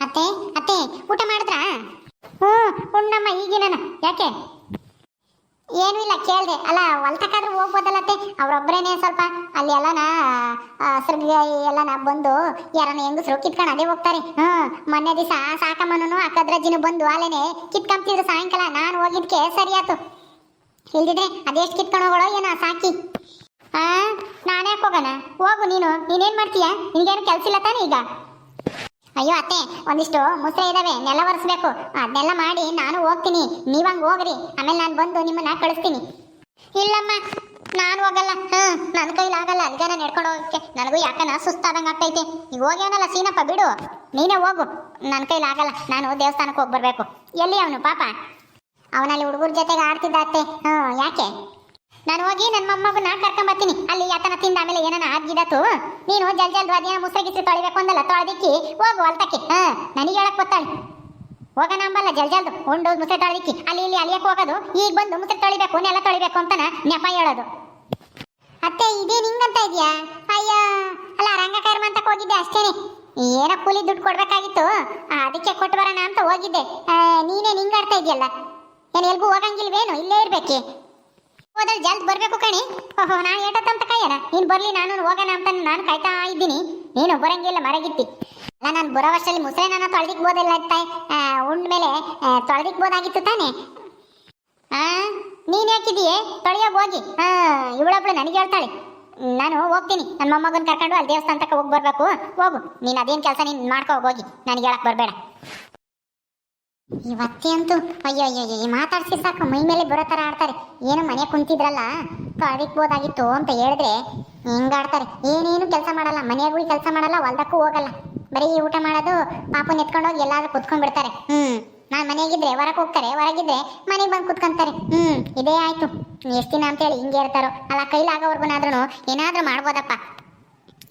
ಅತ್ತೆ ಅತ್ತೆ, ಊಟ ಮಾಡಿದ್ರಾ? ಹ್ಞೂ ಉಣ್ಣಮ್ಮ ಈಗಿನ ಯಾಕೆ? ಏನೂ ಇಲ್ಲ, ಕೇಳಿದೆ. ಅಲ್ಲ, ಹೊಲ್ತಕ್ಕಾದ್ರೂ ಹೋಗ್ಬೋದಲ್ಲತ್ತೆ ಅವ್ರೊಬ್ಬರೇನೆ ಸ್ವಲ್ಪ ಅಲ್ಲಿ ಎಲ್ಲನ ಎಲ್ಲನ ಬಂದು ಯಾರನ್ನ ಹೆಂಗಸ್ರು ಕಿತ್ಕೊಂಡು ಅದೇ ಹೋಗ್ತಾರೆ. ಹ್ಞೂ, ಮೊನ್ನೆ ದಿವಸ ಸಾಕಮ್ಮನೂ ಅಕ್ಕದ್ರಜ್ಜಿನೂ ಬಂದು ಅಲ್ಲೇನೆ ಕಿತ್ಕೊಂತಿದ್ರು ಸಾಯಂಕಾಲ. ನಾನು ಹೋಗಿದ್ಕೆ ಸರಿ ಆತು ಇಲ್ದಿದ್ರೆ ಅದೆಷ್ಟು ಕಿತ್ಕೊಂಡು ಹೋಗೋಳೋ ಏನೋ ಸಾಕಿ. ಆ ಯಾಕೆ ಹೋಗೋಣ? ಹೋಗು ನೀನು. ನೀನೇನ್ ಮಾಡ್ತೀಯಾ? ನಿನಗೇನು ಕೆಲಸ ಇಲ್ಲ ತಾನೇ ಈಗ? ಅಯ್ಯೋ ಅತ್ತೆ, ಒಂದಿಷ್ಟು ಮುಸ್ರೆ ಇದಾವೆ, ನೆಲ ಒರೆಸ್ಬೇಕು. ಅದನ್ನೆಲ್ಲ ಮಾಡಿ ನಾನು ಹೋಗ್ತೀನಿ. ನೀವಂಗ್ ಹೋಗ್ರಿ. ಆಮೇಲೆ ನಾನು ಬಂದು ನಿಮ್ಮನ್ನ ಕಳಿಸ್ತೀನಿ. ಇಲ್ಲಮ್ಮ, ನಾನು ಹೋಗಲ್ಲ. ಹ್ಮ್ ನನ್ನ ಕೈಲಾಗಲ್ಲ ಅಲ್ಗಾನ ನಡ್ಕೊಂಡು ಹೋಗಕ್ಕೆ. ನನಗೂ ಯಾಕನ ಸುಸ್ತಾದಂಗ್ ಆಗ್ತೈತೆ. ಈಗ ಹೋಗ್ಯಾನಲ್ಲ ಸೀನಪ್ಪ, ಬಿಡು. ನೀನೇ ಹೋಗು. ನನ್ನ ಕೈಲಾಗಲ್ಲ ನಾನು ದೇವಸ್ಥಾನಕ್ಕೆ ಹೋಗಿ ಬರ್ಬೇಕು ಎಲ್ಲಿ ಅವನು, ಪಾಪ? ಅವನಲ್ಲಿ ಹುಡುಗರ ಜೊತೆಗೆ ಆಡ್ತಿದ್ದ ಅತ್ತೆ. ಹ್ಮ್, ಯಾಕೆ? ನಾನು ಹೋಗಿ ನನ್ನ ಮೊಮ್ಮಗನ್ನ ಕರ್ಕೊಂಡ್ ಬರ್ತೀನಿ ಅಲ್ಲಿ ಏನನ ನೀನು ಜಲ್ ಜಲ್ ಅದೇನೋ ತೊಳಿಬೇಕು ಅಂದಲ್ಲ, ತೊಳೆದಿಕ್ಕಿ ಹೋಗು ಹೊಲ್ತಕ್ಕೆ. ಹಾ, ನನಗೆ ಹೇಳಕ್ ಗೊತ್ತಾಳೆ ಹೋಗೋಣ ನಂಬಲ್ಲ ಜಲ್ ಜಲ್ದು. ಉಂಡು ಮುಸ್ರೆ ತೊಳೆದಿಕ್ಕಿ. ಅಲ್ಲಿ ಇಲ್ಲಿ ಅಲಿಯಕ್ಕೆ ಹೋಗೋದು. ಈಗ ಬಂದು ಮುಸ್ರೆ ತೊಳಿಬೇಕು, ನೆಲ ತೊಳಿಬೇಕು ಅಂತನ ನೆಪ ಹೇಳೋದು. ಅತ್ತೆ, ಇದೇ ನಿಂಗಂತ ಇದೆಯಾ? ಅಯ್ಯ, ಅಲ್ಲ, ರಂಗಕರ್ಮ ಅಂತ ಹೋಗಿದ್ದೆ ಅಷ್ಟೇನೆ. ಏನೋ ಕೂಲಿ ದುಡ್ಡು ಕೊಡ್ಬೇಕಾಗಿತ್ತು. ಅದಕ್ಕೆ ಕೊಟ್ಟು ಬರೋಣ ಅಂತ ಹೋಗಿದ್ದೆ. ನೀನೇ ನಿಂಗಾಡ್ತಾ ಇದೆಯಲ್ಲ ಏನು ಎಲ್ಗೂ ಹೋಗಂಗಿಲ್ವೇನು? ಇಲ್ಲೇ ಇರ್ಬೇಕೆ. ಹೋದ್ರೆ ಜಲ್ದ್ ಬರಬೇಕು ಕಣಿ. ಓಹೋ, ನಾನು ಏಟತ್ತಂತ ಕಾಯನ ನೀನು ಬರಲಿ ನಾನು ಹೋಗೋಣ ಅಂತ ನಾನು ಕಾಯ್ತಾ ಇದ್ದೀನಿ. ನೀನು ಬರಂಗಿಲ್ಲ, ಮರಗಿತ್ತಿ. ಅಲ್ಲ, ನಾನು ಬರೋ ವರ್ಷದಲ್ಲಿ ಮುಸ್ರೆ ನಾನು ತೊಳೆದಿಕ್ಬೋದಿಲ್ಲ ಅಂತ ಉಂಡ್ಮೇಲೆ ತೊಳೆದಿಕ್ಬೋದಾಗಿತ್ತು ತಾನೇ? ಆ, ನೀನು ಯಾಕಿದೀಯೇ ತೊಳೆಯೋಗಿ ಹೋಗಿ. ಹಾಂ ಇವಳೊಬ್ಳು ನನಗೆ ಹೇಳ್ತಾಳೆ. ನಾನು ಹೋಗ್ತೀನಿ. ನನ್ನ ಮೊಮ್ಮಗನ ಕರ್ಕೊಂಡು ಅಲ್ಲಿ ದೇವಸ್ಥಾನ ತಕ ಹೋಗಿ ಬರಬೇಕು. ಹೋಗು. ನೀನು ಅದೇನ್ ಕೆಲಸ ನೀನು ಮಾಡ್ಕೋ, ಹೋಗಿ. ನನಗೆ ಹೇಳಕ್ ಬರ್ಬೇಡ. ಇವತ್ತೇ ಅಂತೂ ಅಯ್ಯೋ ಅಯ್ಯೋ, ಈ ಮಾತಾಡ್ಸಿ ಸಾಕು. ಮೈ ಮೇಲೆ ಬರೋ ಥರ ಆಡ್ತಾರೆ. ಏನು ಮನೆ ಕುಂತಿದ್ರಲ್ಲ? ತೊಳಿಕ್ಬೋದಾಗಿತ್ತು ಅಂತ ಹೇಳಿದ್ರೆ ಹಿಂಗಾಡ್ತಾರೆ ಏನೇನು ಕೆಲಸ ಮಾಡಲ್ಲ? ಮನೆಗೂ ಕೆಲಸ ಮಾಡಲ್ಲ, ಹೊಲ್ದಕ್ಕೂ ಹೋಗಲ್ಲ. ಬರೀ ಊಟ ಮಾಡೋದು, ಪಾಪು ಎತ್ಕೊಂಡೋಗಿ ಎಲ್ಲಾದ್ರೂ ಕುತ್ಕೊಂಡ್ಬಿಡ್ತಾರೆ. ಹ್ಮ್. ನಾನ್ ಮನೆಗಿದ್ರೆ, ಹೊರಗೆ ಹೋಗ್ತಾರೆ, ಹೊರಗಿದ್ರೆ ಮನೆಗೆ ಬಂದು ಕುತ್ಕೊಂತಾರೆ. ಹ್ಮ್, ಇದೇ ಆಯ್ತು. ಎಷ್ಟು ದಿನ ಅಂತೇಳಿ ಹಿಂಗೆ ಇರ್ತಾರೋ. ಅಲ್ಲ ಕೈಲಾಗೋವರ್ಗುನಾದ್ರೂ ಏನಾದರೂ ಮಾಡ್ಬೋದಪ್ಪ.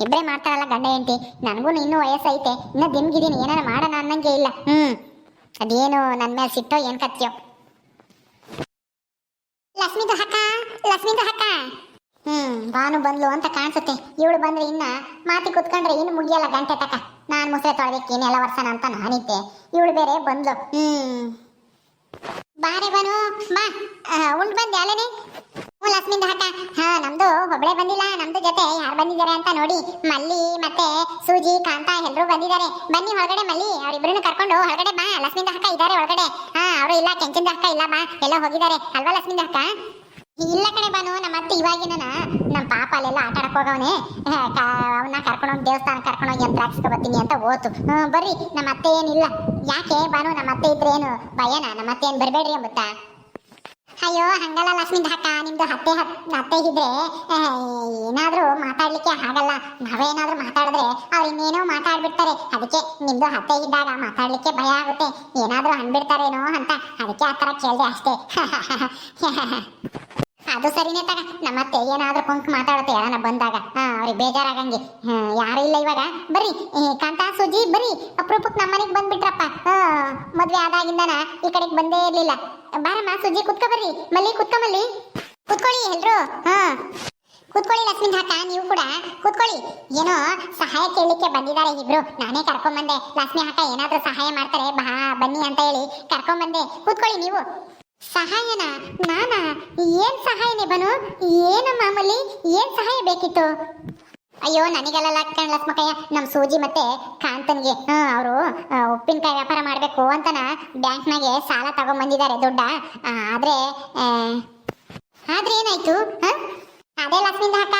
ಇಬ್ಬರೇ ಮಾಡ್ತಾರಲ್ಲ ಗಂಡ ಹೆಂಡತಿ. ನನಗೂ ಇನ್ನೂ ವಯಸ್ಸೈತೆ. ಇನ್ನೂ ದಿಮ್ಗಿದ್ದೀನಿ ಏನಾರು ಮಾಡೋಣ ಅನ್ನಂಗೆ ಇಲ್ಲ. ಹ್ಮ್. ಅದೇನು ನನ್ನ ಮೇಲೆ ಸಿಟ್ಟೋ ಏನ್ ಕತ್ಯೋ. ಲಕ್ಷ್ಮಿದು ಹಕ್ಕ ಲಕ್ಷ್ಮಿದು ಹಕ್ಕ. ಹ್ಮ್ ಬಾನು ಬಂದ್ಲು ಅಂತ ಕಾಣಿಸುತ್ತೆ. ಇವಳು ಬಂದ್ರೆ ಇನ್ನ ಮಾತಿ ಕುತ್ಕೊಂಡ್ರೆ ಇನ್ನು ಮುಗಿಯಲ್ಲ ಗಂಟೆ ತಕ. ನಾನ್ ಮುಸ್ರೆ ತೊಳೆದಕ್ಕೆ ಇನ್ನೆಲ್ಲ ವರ್ಷನ ಅಂತ ನಾನಿದ್ದೆ. ಇವಳು ಬೇರೆ ಬಂದ್ಲು. ಹ್ಮ್. ಬಾರೆ ಬಾನು ಆ, ಉಂಡ್ ಬಂದೆ ಲಕ್ಷ್ಮಿಂದ ಹಠ. ಹಾ, ನಮ್ದು ಒಬ್ಳೆ ಬಂದಿಲ್ಲ, ನಮ್ದು ಜೊತೆ ಯಾರು ಬಂದಿದ್ದಾರೆ ಅಂತ ನೋಡಿ ಮಲ್ಲಿ ಮತ್ತೆ ಸೂಜಿ, ಕಾಂತ ಎಲ್ಲರೂ ಬಂದಿದ್ದಾರೆ. ಬನ್ನಿ ಹೊರಗಡೆ ಮಲ್ಲಿ, ಅವರಿಬ್ರನ್ನ ಕರ್ಕೊಂಡು ಹೊರಗಡೆ ಬಾ. ಲಕ್ಷ್ಮಿಂದ ಹಕ್ಕ ಇದ್ದಾರೆ ಒಳಗಡೆ ಹಾ, ಅವರು ಇಲ್ಲ, ಕೆಂಚಿಂದ ಹಕ್ಕ ಇಲ್ಲ ಬಾ. ಎಲ್ಲ ಹೋಗಿದ್ದಾರೆ. ಅಲ್ವಾ ಲಕ್ಷ್ಮಿಂದ ಹಕ್ಕ ಇಲ್ಲ ಕಣೆ ಬಾನು, ನಮ್ಮ ಅತ್ತೆ ಇವಾಗಿನ ನಮ್ಮ ಪಾಪ ಅಲ್ಲೆಲ್ಲ ಆಟ ಆಡಕ್ ಹೋಗವನೆ. ಅವನ್ನ ಕರ್ಕೊಂಡೋಗಿ ದೇವಸ್ಥಾನ ಕರ್ಕೊಂಡೋಗಿ ಅಂತ ಬರ್ತೀನಿ ಅಂತ ಓತು. ಹ್ಞೂ ಬರ್ರಿ, ನಮ್ಮ ಅತ್ತೆ ಏನಿಲ್ಲ. ಯಾಕೆ ಬಾನು, ನಮ್ಮ ಅತ್ತೆ ಇದ್ರೆ ಏನು ಭಯನ? ನಮ್ಮ ಅತ್ತೆ ಏನು ಬರಬೇಡ್ರಿ ಅಂಬುತ್ತಾ? ಅಯ್ಯೋ, ಹಂಗಲ್ಲ ಲಕ್ಷ್ಮಿ ಅಕ್ಕ ನಿಮ್ದು ಹತ್ತೆ ಹತ್ತೆ ಇದ್ರೆ ಏನಾದ್ರೂ ಮಾತಾಡ್ಲಿಕ್ಕೆ ಆಗಲ್ಲ. ನಾವೇನಾದ್ರೂ ಮಾತಾಡಿದ್ರೆ ಅವ್ರು ಇನ್ನೇನೋ ಮಾತಾಡ್ಬಿಡ್ತಾರೆ. ಅದಕ್ಕೆ ನಿಮ್ದು ಹತ್ತೆ ಇದ್ದಾಗ ಮಾತಾಡ್ಲಿಕ್ಕೆ ಭಯ ಆಗುತ್ತೆ. ಏನಾದ್ರೂ ಅನ್ಬಿಡ್ತಾರೇನೋ ಅಂತ. ಅದಕ್ಕೆ ಆ ಥರ ಕೇಳಿದೆ ಅಷ್ಟೇ. ಅದು ಸರಿನೇ ತಗ. ನಮ್ಮ ಅತ್ತೆ ಏನಾದ್ರೂ ಕುಂಕ್ ಮಾತಾಡುತ್ತೆ ಯಾರನ್ನ ಬಂದಾಗ. ಹಾ, ಅವ್ರಿಗೆ ಬೇಜಾರಾಗಂಗೆ. ಯಾರು ಇಲ್ಲ ಇವಾಗ. ಬರ್ರಿ. ಕಾಂತ, ಸುಜಿ, ಬರ್ರಿ. ಅಪರೂಪಕ್ಕೆ ನಮ್ಮ ಮನೆಗೆ ಬಂದ್ಬಿಟ್ರಪ್ಪ. ಮದ್ವೆ ಆದಾಗಿಂದನ ಈ ಕಡೆಗೆ ಬಂದೇ ಇರ್ಲಿಲ್ಲ. ಬಾರಮ್ಮ, ಸುಜಿ, ಕುತ್ಕೊ ಬರ್ರಿ. ಮಲ್ಲಿ, ಕುತ್ಕೊ ಮಲ್ಲಿ. ಕುತ್ಕೊಳ್ಳಿ ಎಲ್ರು. ಹಾ. ಕುತ್ಕೊಳ್ಳಿ ಲಕ್ಷ್ಮೀ ಹಾಕ ನೀವು ಕೂಡ. ಕುತ್ಕೊಳ್ಳಿ. ಏನೋ ಸಹಾಯ ಕೇಳಲಿಕ್ಕೆ ಬಂದಿದ್ದಾರೆ ಇಬ್ರು. ನಾನೇ ಕರ್ಕೊಂಬಂದೆ. ಲಕ್ಷ್ಮಿ ಹಾಕ ಏನಾದ್ರೂ ಸಹಾಯ ಮಾಡ್ತಾರೆ, ಬಾ, ಬನ್ನಿ ಅಂತ ಹೇಳಿ ಕರ್ಕೊಂಬಂದೆ. ಕುತ್ಕೊಳ್ಳಿ ನೀವು. ಸಹಾಯನ, ನಾನಾ, ಏನ್ ಸಹಾಯನೇ ಬನು? ಏನು ಮಾಮೂಲಿ? ಏನ್ ಸಹಾಯ ಬೇಕಿತ್ತು? ಅಯ್ಯೋ ನನಗೆಲ್ಲ ಕಣ್ ಮಕ್ಕಯ್ಯ ನಮ್ಮ ಸೂಜಿ ಮತ್ತೆ ಕಾಂತನ್ಗೆ. ಅವರು ಉಪ್ಪಿನಕಾಯಿ ವ್ಯಾಪಾರ ಮಾಡಬೇಕು ಅಂತನ ಬ್ಯಾಂಕ್ನಾಗೆ ಸಾಲ ತಗೊಂಬಂದಿದ್ದಾರೆ ದುಡ್ಡ. ದೊಡ್ಡ ಆದ್ರೆ ಏನಾಯ್ತು? ಅದೇ ಲಕ್ಷ್ಮಿಂದ ಅಕ್ಕ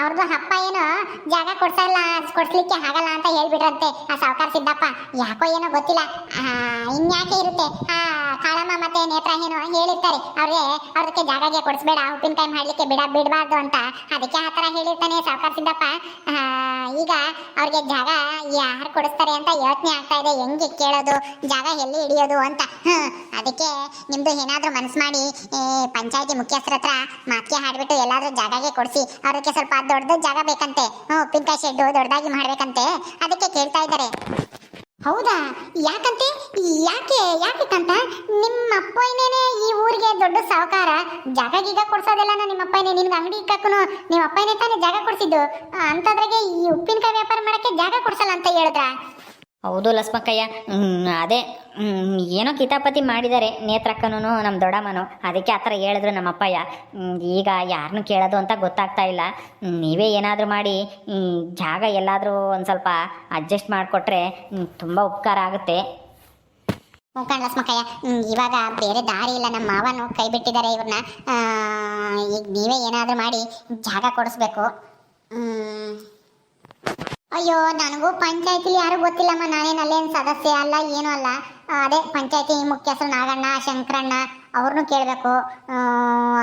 ಅವ್ರದ್ದು ಅಪ್ಪ ಏನು ಜಾಗ ಕೊಡ್ಸಲ್ಲ, ಕೊಡ್ಸ್ಲಿಕ್ಕೆ ಆಗಲ್ಲ ಅಂತ ಹೇಳ್ಬಿಟ್ರಂತೆ, ಆ ಸಾವುಕಾರ ಸಿದ್ದಪ್ಪ. ಯಾಕೋ ಏನೋ ಗೊತ್ತಿಲ್ಲ. ಇನ್ಯಾಕೆ ಇರುತ್ತೆ. ಆ, ಕಾಳಮ್ಮ ಮತ್ತೆ ನೇತ್ರ ಏನೋ ಹೇಳಿರ್ತಾರೆ. ಅವ್ರಿಗೆ ಅವ್ರದಕ್ಕೆ ಜಾಗಗೆ ಕೊಡಿಸ್ಬೇಡ ಉಪ್ಪಿನಕಾಯಿ ಮಾಡ್ಲಿಕ್ಕೆ ಬಿಡ, ಬಿಡಬಾರ್ದು ಅಂತ. ಅದಕ್ಕೆ ಆ ಥರ ಹೇಳಿರ್ತಾನೆ ಸಾವುಕಾರ ಸಿದ್ದಪ್ಪ. ಈಗ ಅವ್ರಿಗೆ ಜಾಗ ಯಾರು ಕೊಡಿಸ್ತಾರೆ ಅಂತ ಯೋಚನೆ ಆಗ್ತಾ ಇದೆ. ಹೆಂಗೆ ಕೇಳೋದು, ಜಾಗ ಎಲ್ಲಿ ಹಿಡಿಯೋದು ಅಂತ. ಅದಕ್ಕೆ ನಿಮ್ದು ಏನಾದರೂ ಮನಸ್ಸು ಮಾಡಿ ಪಂಚಾಯತಿ ಮುಖ್ಯಸ್ಥರ ಹತ್ರ ಮಾತಿಗೆ ಹಾಡ್ಬಿಟ್ಟು ಎಲ್ಲಾದ್ರೂ ಜಾಗಗೆ ಕೊಡಿಸಿ. ಅವ್ರಿಗೆ ಸ್ವಲ್ಪ ದೊಡ್ಡದು ಜಾಗ ಬೇಕಂತೆ. ಹ್ಮ್ ಉಪ್ಪಿನಕಾಯಿ ಶೆಡ್ಡು ದೊಡ್ಡದಾಗಿ ಮಾಡ್ಬೇಕಂತೆ. ಅದಕ್ಕೆ ಕೇಳ್ತಾ ಇದ್ದಾರೆ. ಹೌದಾ? ಯಾಕಂತೆ? ಯಾಕೆ ಯಾಕೆ ಕಂತ? ನಿಮ್ಮ ಅಪ್ಪಯ್ಯನೇ ಈ ಊರಿಗೆ ದೊಡ್ಡ ಸಾಹುಕಾರ ಜಾಗ ಗೀಗ ಕೊಡ್ಸೋದೆಲ್ಲ ನಿಮ್ಮ ಅಪ್ಪಯ್ಯನೇ ನಿಮ್ಗೆ ಅಂಗಡಿ ಇಕ್ಕಕ್ಕೂ ನಿಮ್ಮ ಅಪ್ಪಯ್ಯನೇ ತಾನೇ ಜಾಗ ಕೊಡ್ಸಿದ್ದು? ಅಂತದ್ರಾಗೆ ಈ ಉಪ್ಪಿನಕಾಯಿ ವ್ಯಾಪಾರ ಮಾಡಕ್ಕೆ ಜಾಗ ಕೊಡ್ಸಲ್ಲ ಅಂತ ಹೇಳಿದ್ರ? ಹೌದು ಲಸ್ಮಕ್ಕಯ್ಯ. ಅದೇ ಏನೋ ಕಿತಾಪತಿ ಮಾಡಿದ್ದಾರೆ ನೇತ್ರಕ್ಕನೂ ನಮ್ಮ ದೊಡ್ಡಮ್ಮನು. ಅದಕ್ಕೆ ಆ ಥರ ಹೇಳಿದ್ರು ನಮ್ಮ ಅಪ್ಪಯ್ಯ ಈಗ ಯಾರನ್ನು ಕೇಳೋದು ಅಂತ ಗೊತ್ತಾಗ್ತಾ ಇಲ್ಲ. ನೀವೇ ಏನಾದರೂ ಮಾಡಿ ಜಾಗ ಎಲ್ಲಾದರೂ ಒಂದು ಸ್ವಲ್ಪ ಅಡ್ಜಸ್ಟ್ ಮಾಡಿಕೊಟ್ರೆ ತುಂಬ ಉಪಕಾರ ಆಗುತ್ತೆ. ಲಸ್ಮಕ್ಕಯ್ಯ. ಇವಾಗ ಬೇರೆ ದಾರಿ ಇಲ್ಲ. ನಮ್ಮ ಮಾವನು ಕೈ ಬಿಟ್ಟಿದ್ದಾರೆ ಇವ್ರನ್ನ ಈಗ ನೀವೇ ಏನಾದರೂ ಮಾಡಿ ಜಾಗ ಕೊಡಿಸ್ಬೇಕು. ಅಯ್ಯೋ, ನನಗೂ ಪಂಚಾಯತಿಲಿ ಯಾರು ಗೊತ್ತಿಲ್ಲಮ್ಮ. ನಾನೇನು ಅಲ್ಲೇನು ಸದಸ್ಯ ಅಲ್ಲ, ಏನೂ ಅಲ್ಲ. ಅದೇ ಪಂಚಾಯತಿ ಮುಖ್ಯಸ್ಥರು ನಾಗಣ್ಣ, ಶಂಕರಣ್ಣ ಅವ್ರನ್ನೂ ಕೇಳಬೇಕು.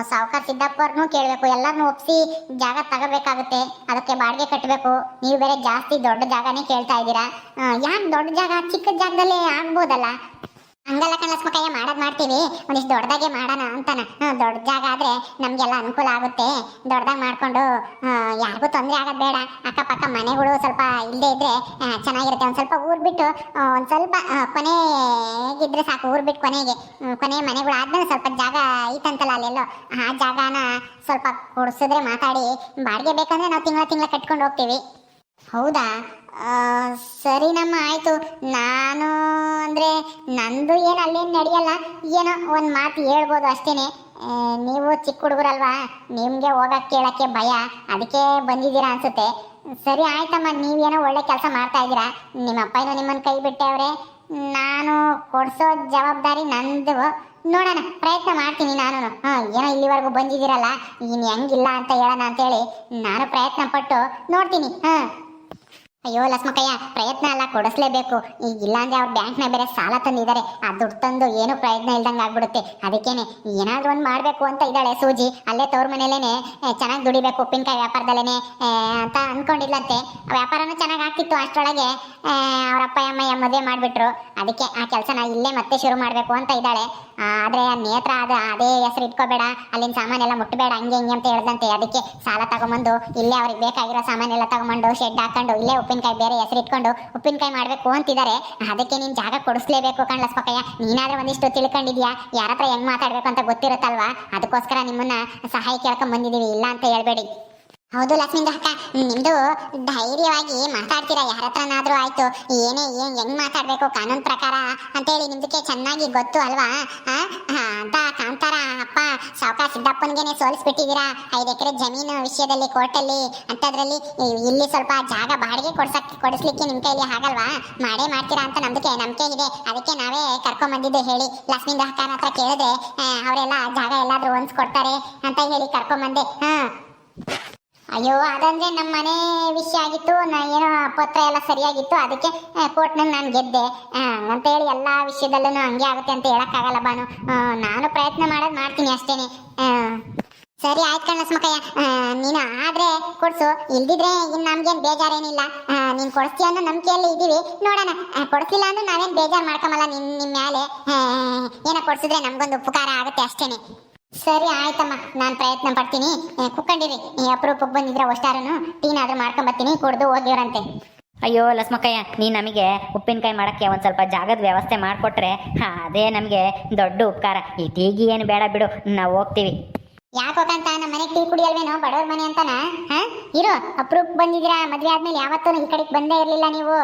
ಸಾವುಕಾರ ಸಿದ್ದಪ್ಪವ್ರನ್ನೂ ಕೇಳಬೇಕು. ಎಲ್ಲರನ್ನೂ ಒಪ್ಪಿಸಿ ಜಾಗ ತಗೋಬೇಕಾಗುತ್ತೆ. ಅದಕ್ಕೆ ಬಾಡಿಗೆ ಕಟ್ಟಬೇಕು ನೀವು ಬೇರೆ ಜಾಸ್ತಿ ದೊಡ್ಡ ಜಾಗನೇ ಕೇಳ್ತಾ ಇದ್ದೀರಾ. ಯಾಕೆ ದೊಡ್ಡ ಜಾಗ? ಚಿಕ್ಕ ಜಾಗದಲ್ಲೇ ಆಗ್ಬೋದಲ್ಲ. ಹಂಗಲ್ಲ ಕಣಸ್ಮಕಯ್ಯ ಮಾಡೋದ್ ಮಾಡ್ತೀವಿ. ಒಂದಿಷ್ಟು ದೊಡ್ಡದಾಗೆ ಮಾಡೋಣ ಅಂತಾನ. ದೊಡ್ಡ ಜಾಗ ಆದ್ರೆ ನಮ್ಗೆಲ್ಲ ಅನುಕೂಲ ಆಗುತ್ತೆ. ದೊಡ್ಡದಾಗಿ ಮಾಡ್ಕೊಂಡು ಯಾರಿಗೂ ತೊಂದರೆ ಆಗೋದ್ ಬೇಡ. ಅಕ್ಕಪಕ್ಕ ಮನೆಗಳು ಸ್ವಲ್ಪ ಇಲ್ಲದೆ ಇದ್ರೆ ಚೆನ್ನಾಗಿರುತ್ತೆ. ಒಂದು ಸ್ವಲ್ಪ ಊರ್ ಬಿಟ್ಟು ಒಂದು ಸ್ವಲ್ಪ ಕೊನೆಗಿದ್ರೆ ಸಾಕು, ಊರ್ ಬಿಟ್ಟು ಕೊನೆಗೆ ಕೊನೆ ಮನೆಗಳು ಆದ್ಮೇಲೆ ಸ್ವಲ್ಪ ಜಾಗ ಐತಂತಲ್ಲ ಅಲ್ಲೆಲ್ಲೋ. ಆ ಜಾಗನ ಸ್ವಲ್ಪ ಕೊಡಿಸಿದ್ರೆ ಮಾತಾಡಿ, ಬಾಡಿಗೆ ಬೇಕಂದ್ರೆ ನಾವು ತಿಂಗಳ ತಿಂಗಳ ಕಟ್ಕೊಂಡು ಹೋಗ್ತೀವಿ. ಹೌದಾ? ಆ, ಸರಿ ನಮ್ಮ ಆಯ್ತು. ನಾನು ಅಂದರೆ ನಂದು ಏನು ಅಲ್ಲೇನು ನಡೆಯಲ್ಲ ಏನೋ ಒಂದು ಮಾತು ಹೇಳ್ಬೋದು ಅಷ್ಟೇನೆ. ನೀವು ಚಿಕ್ಕ ಹುಡುಗರಲ್ವಾ ನಿಮಗೆ ಹೋಗಕ್ಕೆ ಕೇಳೋಕ್ಕೆ ಭಯ ಅದಕ್ಕೆ ಬಂದಿದ್ದೀರಾ ಅನ್ಸುತ್ತೆ. ಸರಿ ಆಯ್ತಮ್ಮ ನೀವೇನೋ ಒಳ್ಳೆ ಕೆಲಸ ಮಾಡ್ತಾ ಇದ್ದೀರಾ. ನಿಮ್ಮ ಅಪ್ಪನೂ ನಿಮ್ಮನ್ನು ಕೈ ಬಿಟ್ಟವ್ರೆ ನಾನು ಕೊಡಿಸೋ ಜವಾಬ್ದಾರಿ ನಂದು. ನೋಡೋಣ ಪ್ರಯತ್ನ ಮಾಡ್ತೀನಿ ನಾನು ಹಾಂ ಏನೋ ಇಲ್ಲಿವರೆಗೂ ಬಂದಿದ್ದೀರಲ್ಲ ಇನ್ನು ಹೆಂಗಿಲ್ಲ ಅಂತ ಹೇಳೋಣ ಅಂತೇಳಿ. ನಾನು ಪ್ರಯತ್ನ ಪಟ್ಟು ನೋಡ್ತೀನಿ. ಹಾಂ. ಅಯ್ಯೋ ಲಕ್ಷ್ಮಕ್ಕಯ್ಯ ಪ್ರಯತ್ನ ಅಲ್ಲ ಕೊಡಿಸ್ಲೇಬೇಕು. ಈಗ ಇಲ್ಲಾಂದ್ರೆ ಅವ್ರ ಬ್ಯಾಂಕ್ನ ಬೇರೆ ಸಾಲ ತಂದಿದ್ದಾರೆ. ಆ ದುಡ್ಡು ತಂದು ಏನು ಪ್ರಯತ್ನ ಇಲ್ದಂಗೆ ಆಗ್ಬಿಡುತ್ತೆ. ಅದಕ್ಕೇನೆ ಏನಾದರೂ ಒಂದು ಮಾಡಬೇಕು ಅಂತ ಇದ್ದಾಳೆ ಸೂಜಿ. ಅಲ್ಲೇ ತವ್ರ ಮನೇಲೇನೆ ಚೆನ್ನಾಗಿ ದುಡಿಬೇಕು ಉಪ್ಪಿನಕಾಯಿ ವ್ಯಾಪಾರದಲ್ಲೇನೆ ಆ, ಅಂತ ಅನ್ಕೊಂಡಿಲ್ಲಂತೆ ಆ ವ್ಯಾಪಾರನೂ ಚೆನ್ನಾಗಿ ಆಗ್ತಿತ್ತು ಅಷ್ಟರೊಳಗೆ. ಅವ್ರ ಅಪ್ಪ ಅಮ್ಮಯ್ಯ ಮದುವೆ ಮಾಡಿಬಿಟ್ರು. ಅದಕ್ಕೆ ಆ ಕೆಲಸನ ಇಲ್ಲೇ ಮತ್ತೆ ಶುರು ಮಾಡಬೇಕು ಅಂತ ಇದ್ದಾಳೆ. ಆದರೆ ನೇತ್ರ ಅದು ಅದೇ ಹೆಸರು ಇಟ್ಕೋಬೇಡ. ಅಲ್ಲಿನ ಸಾಮಾನೆಲ್ಲ ಮುಟ್ಟಬೇಡ ಹಂಗೆ ಹಿಂಗೆ ಅಂತ ಹೇಳ್ದಂತೆ. ಅದಕ್ಕೆ ಸಾಲ ತಗೊಂಬಂದು ಇಲ್ಲೇ ಅವ್ರಿಗೆ ಬೇಕಾಗಿರೋ ಸಾಮಾನೆಲ್ಲ ತಗೊಂಬಂದು ಶೆಡ್ ಹಾಕೊಂಡು ಇಲ್ಲೇ ಉಪ್ಪಿನಕಾಯಿ ಬೇರೆ ಹೆಸರು ಇಟ್ಕೊಂಡು ಉಪ್ಪಿನಕಾಯಿ ಮಾಡಬೇಕು ಅಂತಿದ್ದಾರೆ. ಅದಕ್ಕೆ ನೀನು ಜಾಗ ಕೊಡಿಸ್ಲೇಬೇಕು ಕಣ್ಲಸ್ಪಕಯ್ಯ ನೀನಾದ್ರೂ ಒಂದಿಷ್ಟು ತಿಳ್ಕೊಂಡಿದ್ಯಾ? ಯಾರ ಹತ್ರ ಹೆಂಗ್ ಮಾತಾಡಬೇಕು ಅಂತ ಗೊತ್ತಿರುತ್ತಲ್ವಾ? ಅದಕ್ಕೋಸ್ಕರ ನಿಮ್ಮನ್ನ ಸಹಾಯ ಕೇಳ್ಕೊಂಡ್ ಬಂದಿದ್ದೀವಿ. ಇಲ್ಲ ಅಂತ ಹೇಳ್ಬೇಡಿ. ಹೌದು ಲಕ್ಷ್ಮೀಂದ ಅಕ್ಕ, ನಿಮ್ದು ಧೈರ್ಯವಾಗಿ ಮಾತಾಡ್ತೀರಾ? ಯಾರ ಹತ್ರನಾದ್ರೂ ಆಯ್ತು, ಏನೇ ಏನ್ ಹೆಂಗ್ ಮಾತಾಡ್ಬೇಕು? ಕಾನೂನು ಪ್ರಕಾರ ಅಂತೇಳಿ ನಿಮ್ದಕ್ಕೆ ಚೆನ್ನಾಗಿ ಗೊತ್ತು ಅಲ್ವಾ? ಅಂತ ಕಾಂತಾರ, ಅಪ್ಪ, ಸಾವುಕಾರ ಸಿದ್ದಪ್ಪನ್ಗೆನೆ ಸೋಲಿಸ್ಬಿಟ್ಟಿದ್ದೀರಾ? ಐದು ಎಕರೆ ಜಮೀನು ವಿಷಯದಲ್ಲಿ, ಕೋರ್ಟಲ್ಲಿ ಅಂತದ್ರಲ್ಲಿ ಇಲ್ಲಿ ಸ್ವಲ್ಪ ಜಾಗ ಬಾಡಿಗೆ ಕೊಡ್ಸಕ್, ಕೊಡಿಸ್ಲಿಕ್ಕೆ ನಿಮ್ ಕೈಲಿ ಆಗಲ್ವಾ? ಮಾಡೇ ಮಾಡ್ತೀರಾ ಅಂತ ನಮ್ದಕ್ಕೆ ನಂಬಿಕೆ ಇದೆ. ಅದಕ್ಕೆ ನಾವೇ ಕರ್ಕೊಂಡ್ ಬಂದಿದ್ದೆ ಹೇಳಿ ಲಕ್ಷ್ಮಿ ಅಕ್ಕನ ಹತ್ರ ಕೇಳಿದ್ರೆ ಅವರೆಲ್ಲ ಜಾಗ ಎಲ್ಲಾದ್ರೂ ಹೊಂದ್ಸ್ಕೊಡ್ತಾರೆ ಅಂತ ಹೇಳಿ ಕರ್ಕೊಂಡ್ ಬಂದೆ ಹಾ. ಅಯ್ಯೋ, ಅದಂದ್ರೆ ನಮ್ಮ ಮನೆ ವಿಷಯ ಆಗಿತ್ತು, ನಾ ಏನೋ ಪತ್ರ ಎಲ್ಲ ಸರಿಯಾಗಿತ್ತು, ಅದಕ್ಕೆ ಕೋರ್ಟ್ನಲ್ಲಿ ನಾನು ಗೆದ್ದೆ. ಅಂತ ಹೇಳಿ ಎಲ್ಲ ವಿಷಯದಲ್ಲೂ ಹಂಗೆ ಆಗುತ್ತೆ ಅಂತ ಹೇಳಕ್ಕಾಗಲ್ಲ ಬಾನು ನಾನು ಪ್ರಯತ್ನ ಮಾಡೋದು ಮಾಡ್ತೀನಿ ಅಷ್ಟೇನೆ. ಸರಿ ಆಯ್ತು ಕಣ್ಣ ಸ್ಮಕಯ್ಯ ನೀನು ಆದ್ರೆ ಕೊಡ್ಸು. ಇಲ್ದಿದ್ರೆ ಇನ್ನು ನಮ್ಗೇನು ಬೇಜಾರೇನಿಲ್ಲ. ನೀನು ಕೊಡಿಸ್ತೀಯ ಅನ್ನೋ ನಂಬಿಕೆಯಲ್ಲಿ ಇದ್ದೀವಿ ನೋಡೋಣ. ಕೊಡಿಸಿಲ್ಲ ಅಂದ್ರೆ ನಾವೇನು ಬೇಜಾರು ಮಾಡ್ಕೊಂಬಲ್ಲ ನಿನ್ನ ನಿಮ್ಮ ಮೇಲೆ ಏನೋ ಕೊಡಿಸಿದ್ರೆ ನಮಗೊಂದು ಉಪಕಾರ ಆಗುತ್ತೆ ಅಷ್ಟೇನೆ. ಸರಿ ಆಯ್ತಮ್ಮ. ನಾನು ಪ್ರಯತ್ನ ಪಡ್ತೀನಿ. ಕುಕ್ಕಂಡಿರಿ. ಈ ಅಪರೂಪಕ್ಕೆ ಬಂದಿದ್ರೆ ಒಷ್ಟಾರನು ಟೀನಾದ್ರೂ ಮಾಡ್ಕೊಂಬರ್ತೀನಿ ಕುಡ್ದು ಹೋಗಿವ್ರಂತೆ. ಅಯ್ಯೋ ಲಸ್ಮಕ್ಕಯ್ಯ ನೀ ನಮಗೆ ಉಪ್ಪಿನಕಾಯಿ ಮಾಡೋಕ್ಕೆ ಒಂದು ಸ್ವಲ್ಪ ಜಾಗದ ವ್ಯವಸ್ಥೆ ಮಾಡಿಕೊಟ್ರೆ ಅದೇ ನಮಗೆ ದೊಡ್ಡ ಉಪಕಾರ. ಈ ಟೀಗಿ ಏನು ಬೇಡ ಬಿಡು ನಾವು ಹೋಗ್ತೀವಿ. ಯಾಕೋಕಂತ ನಮ್ಮ ಮನೆಗೆ ಟೀ ಕುಡಿಯಲ್ವೇನೋ? ಬಡವ್ರ ಮನೆ ಅಂತಾನ? ಹಾ? ಇರು ಅಪ್ರೂಪ್ ಬಂದಿದ್ದೀರಾ? ಮದ್ವೆ ಆದ್ಮೇಲೆ ಯಾವತ್ತೂ ಈ ಕಡೆಗೆ ಬಂದೇ ಇರಲಿಲ್ಲ ನೀವು.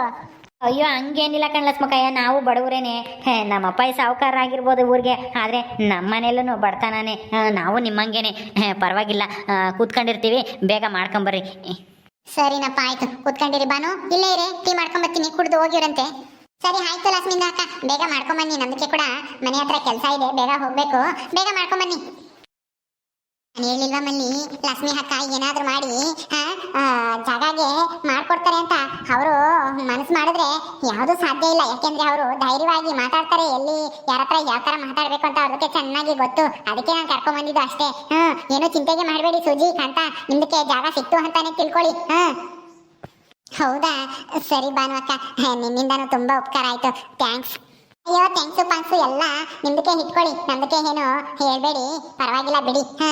ಅಯ್ಯೋ, ಹಂಗೇನಿಲ್ಲ ಕಣ್ ಲಸ್ಮಕ್ಕಯ್ಯ ನಾವು ಬಡವರೇನೆ. ಹೇ ನಮ್ಮ ಸಾವುಕಾರ ಆಗಿರ್ಬೋದು ಊರಿಗೆ. ಆದರೆ ನಮ್ಮ ಮನೇಲೂ ನಾವು ನಿಮ್ಮಂಗೇನೆ. ಪರವಾಗಿಲ್ಲ. ಕೂತ್ಕೊಂಡಿರ್ತೀವಿ. ಬೇಗ ಮಾಡ್ಕೊಂಬರ್ರಿ. ಸರಿನಪ್ಪ, ಆಯ್ತು. ಕೂತ್ಕೊಂಡಿರಿ ಬಾನು. ಇಲ್ಲೇ ಇರಿ. ಟೀ ಮಾಡ್ಕೊಂಬರ್ತೀನಿ. ಕುಡ್ದು ಹೋಗಿರಂತೆ ಸರಿ, ಆಯ್ತು ಲಕ್ಷ್ಮಿಂದ ಅಕ್ಕ. ಬೇಗ ಮಾಡ್ಕೊಂಬನ್ನಿ. ನಮಗೆ ಕೂಡ ಮನೆ ಹತ್ರ ಕೆಲಸ ಇದೆ. ಬೇಗ ಹೋಗಬೇಕು. ಬೇಗ ಮಾಡ್ಕೊಂಬನ್ನಿ. ನಾನು ಹೇಳಿಲ್ವಾ ಮಲ್ಲಿ ಲಕ್ಷ್ಮಿ ಅಕ್ಕ ಏನಾದ್ರೂ ಮಾಡಿ ಜಾಗಗೆ ಮಾಡ್ಕೊಡ್ತಾರೆ ಅಂತ ಅವರು ಮನಸ್ಸು ಮಾಡಿದ್ರೆ ಯಾವುದು ಸಾಧ್ಯ ಇಲ್ಲ. ಯಾಕೆಂದ್ರೆ ಅವರು ಧೈರ್ಯವಾಗಿ ಮಾತಾಡ್ತಾರೆ. ಎಲ್ಲಿ, ಯಾರ ಹತ್ರ ಯಾವ ತರ ಮಾತಾಡ್ಬೇಕು ಅಂತ ಅವ್ರಿಗೆ ಚೆನ್ನಾಗಿ ಗೊತ್ತು. ಅದಕ್ಕೆ ನಾನು ಕರ್ಕೊಂಡ್ ಬಂದಿದ್ದು ಅಷ್ಟೇ. ಹ್ಮ್ ಏನು ಚಿಂತೆಗೆ ಮಾಡಬೇಡಿ ಸುಜಿ ಅಂತ ನಿಮ್ದಕ್ಕೆ ಜಾಗ ಸಿಕ್ತು ಅಂತಾನೆ ತಿಳ್ಕೊಳ್ಳಿ. ಹಾ. ಹೌದಾ? ಸರಿ ಭಾನುವಕ್ಕ ನಿನ್ನಿಂದಾನು ತುಂಬಾ ಉಪಕಾರ ಆಯ್ತು. ಥ್ಯಾಂಕ್ಸ್ ಅಯ್ಯೋ ಥ್ಯಾಂಕ್ಸು ಪಾಂಕ್ಸು ಎಲ್ಲ ನಿಮ್ದಕ್ಕೆ ಇಟ್ಕೊಳ್ಳಿ. ನಮ್ದಕ್ಕೆ ಏನು ಹೇಳ್ಬೇಡಿ. ಪರವಾಗಿಲ್ಲ ಬಿಡಿ. ಹಾ.